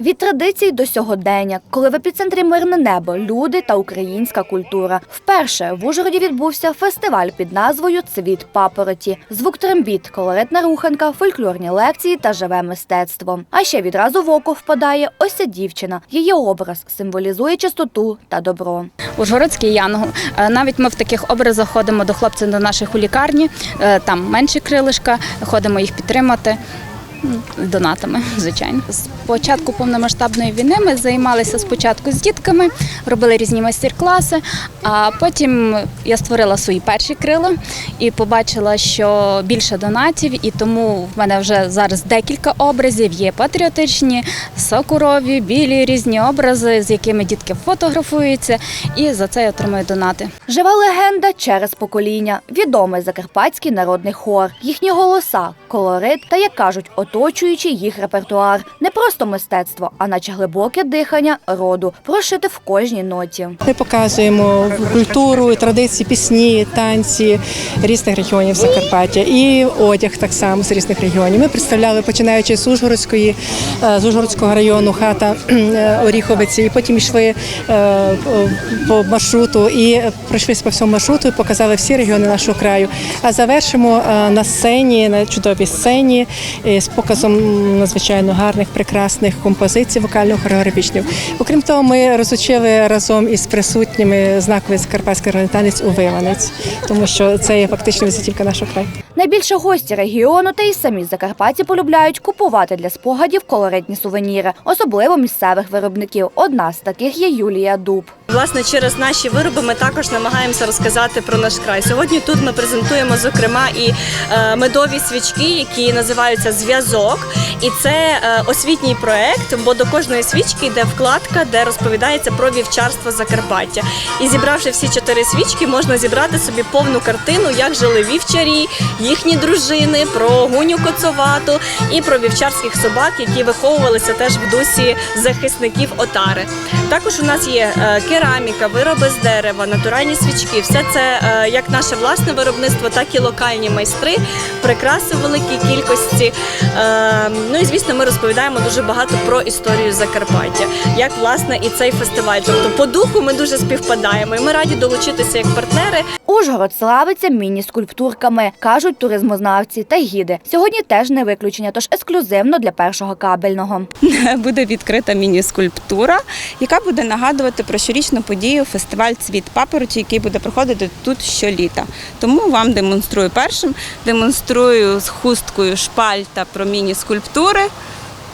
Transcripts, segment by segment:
Від традицій до сьогодення, коли в епіцентрі мирне небо, люди та українська культура. Вперше в Ужгороді відбувся фестиваль під назвою Цвіт папороті. Звук трембіт, колоритна руханка, фольклорні лекції та живе мистецтво. А ще відразу в око впадає ось ця дівчина. Її образ символізує чистоту та добро. Ужгородський янгол. Е, Навіть ми в таких образах ходимо до хлопців до наших у лікарні, е, там менші крилишка, ходимо їх підтримати. Донатами, звичайно. З початку повномасштабної війни ми займалися спочатку з дітками, робили різні майстер-класи, а потім я створила свої перші крила і побачила, що більше донатів, і тому в мене вже зараз декілька образів. Є патріотичні, сокурові, білі різні образи, з якими дітки фотографуються, і за це я отримую донати. Жива легенда через покоління, відомий закарпатський народний хор, їхні голоса, колорит та, як кажуть, оточуючий їх репертуар. Не просто мистецтво, а наче глибоке дихання роду, прошите в кожній ноті. Ми показуємо культуру, традиції, пісні, танці різних регіонів Закарпаття і одяг так само з різних регіонів. Ми представляли починаючи з Ужгородської, е, з Ужгородського району хата е, Оріховиці, і потім йшли е, по маршруту і пройшлися по всьому маршруту і показали всі регіони нашого краю. А завершимо на сцені, на чудовій сцені з показом надзвичайно гарних, прекрасних композицій вокально-хореографічних. Окрім того, ми розучили разом із присутніми знаковий закарпатський народний у Виванець, тому що це є фактично візитівка нашого краю. Найбільше гості регіону та й самі Закарпатті полюбляють купувати для спогадів колоритні сувеніри, особливо місцевих виробників. Одна з таких є Юлія Дуб. Власне, через наші вироби ми також намагаємося розказати про наш край. Сьогодні тут ми презентуємо зокрема і е, медові свічки, які називаються зв'язок. І це е, освітній проект, бо до кожної свічки йде вкладка, де розповідається про вівчарство Закарпаття. І зібравши всі чотири свічки, можна зібрати собі повну картину, як жили вівчарі, їхні дружини, про гуню коцовату і про вівчарських собак, які виховувалися теж в дусі захисників отари. Також у нас є е, кераміка, вироби з дерева, натуральні свічки. Все це е, як наше власне виробництво, так і локальні майстри, прикраси в великій кількості. Е, Ну і звісно, ми розповідаємо дуже багато про історію Закарпаття, як власне і цей фестиваль. Тобто по духу ми дуже співпадаємо, і ми раді долучитися як партнери. Ужгород славиться міні-скульптурками, кажуть туризмознавці та гіди. Сьогодні теж не виключення, тож ексклюзивно для першого кабельного. буде відкрита міні-скульптура, яка буде нагадувати про щорічну подію фестиваль Цвіт папороті, який буде проходити тут щоліта. Тому вам демонструю першим, демонструю з хусткою шпальта про міні-скульптури.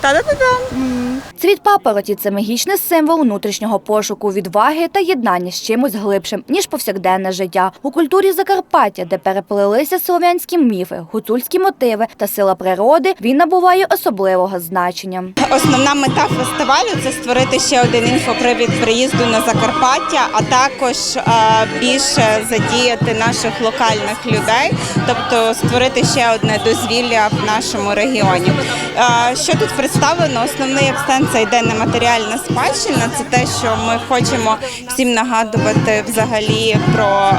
Та-да-да-да! Цвіт папороті це магічний символ внутрішнього пошуку, відваги та єднання з чимось глибшим, ніж повсякденне життя. У культурі Закарпаття, де переплелися слов'янські міфи, гуцульські мотиви та сила природи, він набуває особливого значення. Основна мета фестивалю це створити ще один інфопривід приїзду на Закарпаття, а також е, більше задіяти наших локальних людей, тобто створити ще одне дозвілля в нашому регіоні. Е, Що тут представлено? Основний акцент це йде нематеріальна спадщина. Це те, що ми хочемо всім нагадувати взагалі про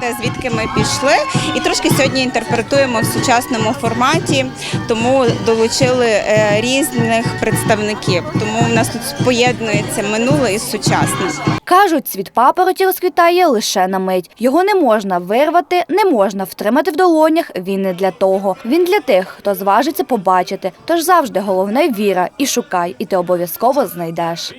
те, звідки ми пішли, і трошки сьогодні інтерпретуємо в сучасному форматі, тому долучили е, різних представників. Тому в нас тут поєднується минуле і сучасне. Кажуть, цвіт папороті розквітає лише на мить. Його не можна вирвати, не можна втримати в долонях. Він не для того. Він для тих, хто зважиться побачити. Тож завжди головне віра і шукай, і ти обов'язково знайдеш.